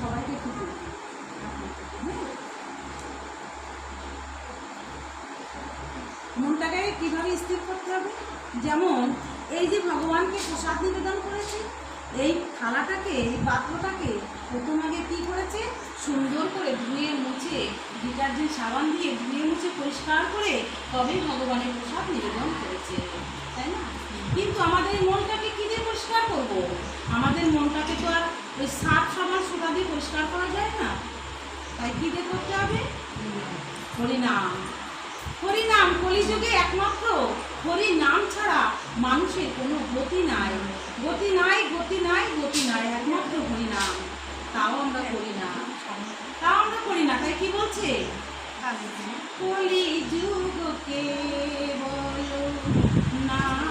সবাইকে? মনটাকে কীভাবে স্থির করতে হবে? যেমন, এই যে ভগবানকে প্রসাদ নিবেদন করেছে, এই থালাটাকে, এই পাত্রটাকে প্রথম আগে কি করেছে? সুন্দর করে ধুয়ে মুছে, ডিটারজেন্ট সাবান দিয়ে ধুয়ে মুছে, পরিষ্কার করে তবেই ভগবানের প্রসাদ নিবেদন করেছে। তাই না? কিন্তু আমাদের মনটাকে কি দিয়ে পরিষ্কার করব? আমাদের মনটাকে তো আর ওই সাপ সাবান সোদা দিয়ে পরিষ্কার করা যায় না। তাই কি দিয়ে করতে হবে? হরিনাম। হরিনাম কলিযুগে একমাত্র। হরি নাম ছাড়া মানুষের কোনো গতি নাই। গতি নাই গতি নাই গতি নাই একমাত্র হরিনাম। তাও আমরা করি না। তাও আমরা করি না। তাই কি বলছে? কলিযুগকে বলো নাম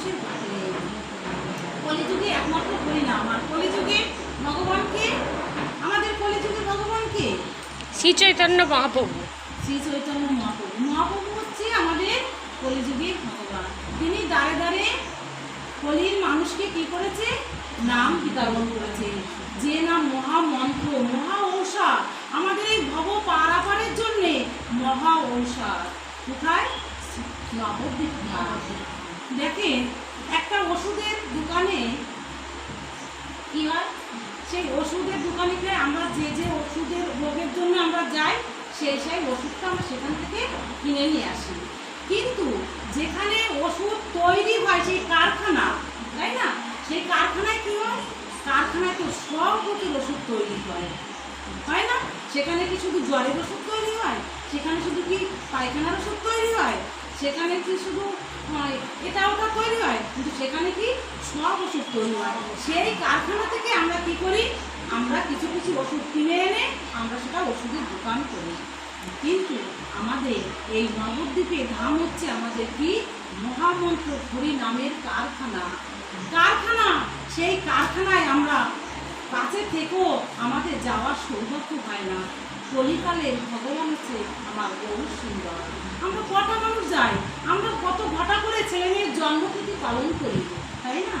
মানুষের কলিযুগে একমাত্র হরি নাম আর কলিযুগে ভগবানকে আমাদের কলিযুগে ভগবানকে? শ্রী চৈতন্য মহাপ্রভু। শ্রী চৈতন্য মহাপ্রভু। মহাপ্রভু হচ্ছে আমাদের কলিযুগের ভগবান। তিনি দাঁড়ে দাঁড়ে কলির মানুষকে কি করেছে? নাম বিতরণ করেছে। যে নাম মহামন্ত্র মহা ঔষধ। আমাদের এই ভব পারাপারের জন্যে মহা ঔষধ। কোথায়? নবদ্বীপ ধাম। দেখেন, একটা ওষুধের দোকানে কি হয়? সেই ওষুধের দোকানে আমরা যে যে ওষুধের রোগের জন্য আমরা যাই, সেই সেই ওষুধটা আমরা সেখান থেকে কিনে নিয়ে আসি। কিন্তু যেখানে ওষুধ তৈরি হয় সেই কারখানা, তাই না? সেই কারখানায় কী হয়? কারখানায় তো সব রকমের ওষুধ তৈরি হয়। হয় না? সেখানে কি শুধু জ্বরের ওষুধ তৈরি হয়? সেখানে শুধু কি পায়খানার ওষুধ তৈরি হয়? সেখানে কি শুধু এটা ওটা তৈরি হয়, কিন্তু সেখানে কি সব ওষুধ তৈরি হয়। সেই কারখানা থেকে আমরা কি করি? আমরা কিছু কিছু ওষুধ কিনে এনে আমরা সেটা ওষুধের দোকান করি। কিন্তু আমাদের এই নবদ্বীপে ধাম হচ্ছে আমাদের কি? মহামন্ত্র হরি নামের কারখানা। কারখানা, সেই কারখানায় আমরা কাছে থেকেও আমাদের যাওয়ার সৌভাগ্য হয় না। কলিকালের ভগবান হচ্ছে আমার বহু সুন্দর। আমরা কটা মানুষ যাই? আমরা কত ঘটা করে ছেলে মেয়ের জন্মতিথি পালন করি, তাই না?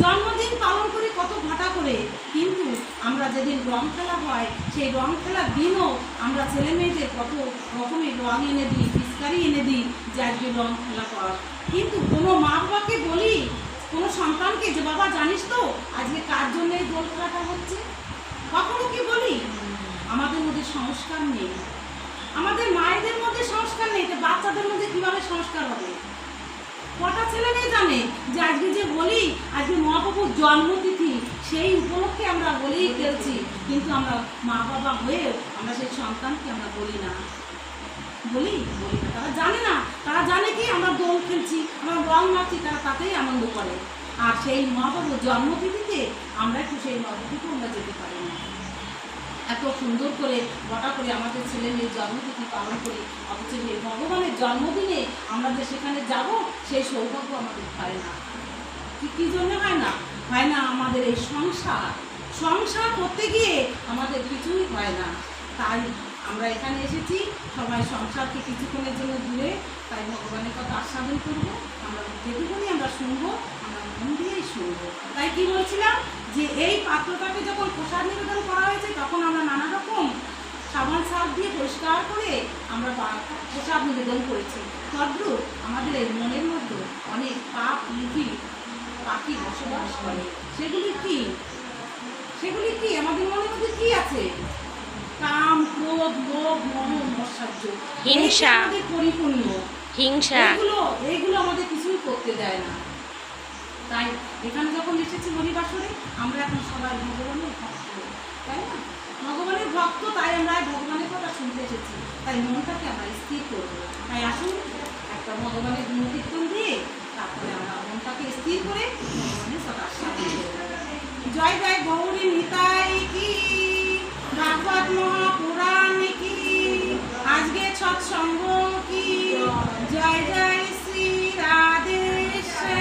জন্মদিন পালন করি কত ঘটা করে। কিন্তু আমরা যেদিন রং খেলা হয়, সেই রং খেলার দিনও আমরা ছেলে মেয়েদের কত রকমের রং এনে দিই, পিচকারি এনে দিই যে আজকে রং খেলা কর। কিন্তু কোনো মা বাবাকে বলি, কোনো সন্তানকে যে, বাবা, জানিস তো, আজকে কার জন্য এই দোল খেলাটা হচ্ছে কখনো কি বলি আমাদের মধ্যে সংস্কার নেই। আমাদের মায়েদের মধ্যে সংস্কার নেই, তো বাচ্চাদের মধ্যে কীভাবে সংস্কার হবে? কটা ছেলে মেয়ে জানে যে আজকে যে বলি আজকে মহাপ্রভুর জন্মতিথি, সেই উপলক্ষে আমরা বলি খেলছি, কিন্তু আমরা মা বাবা হয়েও আমরা সেই সন্তানকে আমরা বলি না। বলি? বলি না। তারা জানে না। তারা জানে কি আমরা দোল খেলছি, আমরা রং মারছি তারা তাতেই আনন্দ করে। আর সেই মহাপ্রভুর জন্মতিথিতে আমরা একটু সেই নবতিথিতে আমরা যেতে পারি না। এত সুন্দর করে বটা করে আমাদের ছেলে মেয়ের জন্মতিথি পালন করি, অথচ ভগবানের জন্মদিনে আমরা যে সেখানে যাব, সেই সৌভাগ্য আমাদের হয় না। কি, কী জন্য হয় না? হয় না আমাদের এই সংসার। সংসার করতে গিয়ে আমাদের কিছুই হয় না। তাই আমরা এখানে এসেছি, সবাই সংসারকে কিছুক্ষণের জন্য দূরে, তাই ভগবানের কথা আস্বাদন করব। আমরা যেটুকুনি আমরা শুনব, আমরা মন দিয়েই শুনব। তাই কি বলছিলাম? যে এই পাত্রটাকে যখন প্রসাদ নিবেদন করা হয়েছে তখন আমরা নানা রকম সাবান সার দিয়ে পরিষ্কার করে আমরা প্রসাদ নিবেদন করেছি। তদ্রূপ আমাদের এই মনের মধ্যে অনেক পাপ লিপি পাখি বসবাস করে। সেগুলি কি? সেগুলি কি? আমাদের মনের মধ্যে কি আছে? কাম ক্রোধ লোভ মোহ মৎসার্য। হিংসা। পরিপূর্ণ। হিংসা। এগুলো এইগুলো আমাদের কিছুই করতে দেয় না। এখানে যখন এসেছি হরিবাসরে আমরা এখন সবাই ভগবানের ভক্ত, তাই না? ভগবানের ভক্ত, তাই আমরা ভগবানের কথা শুনতে এসেছি। তাই মনটাকে আমরা স্থির করব। তাই আসুন, একটা ভগবানের গুণকীর্তন দিয়ে তারপরে আমরা মনটাকে স্থির করে ভগবানের সাথে। জয় জয় গৌরী নিতাই কি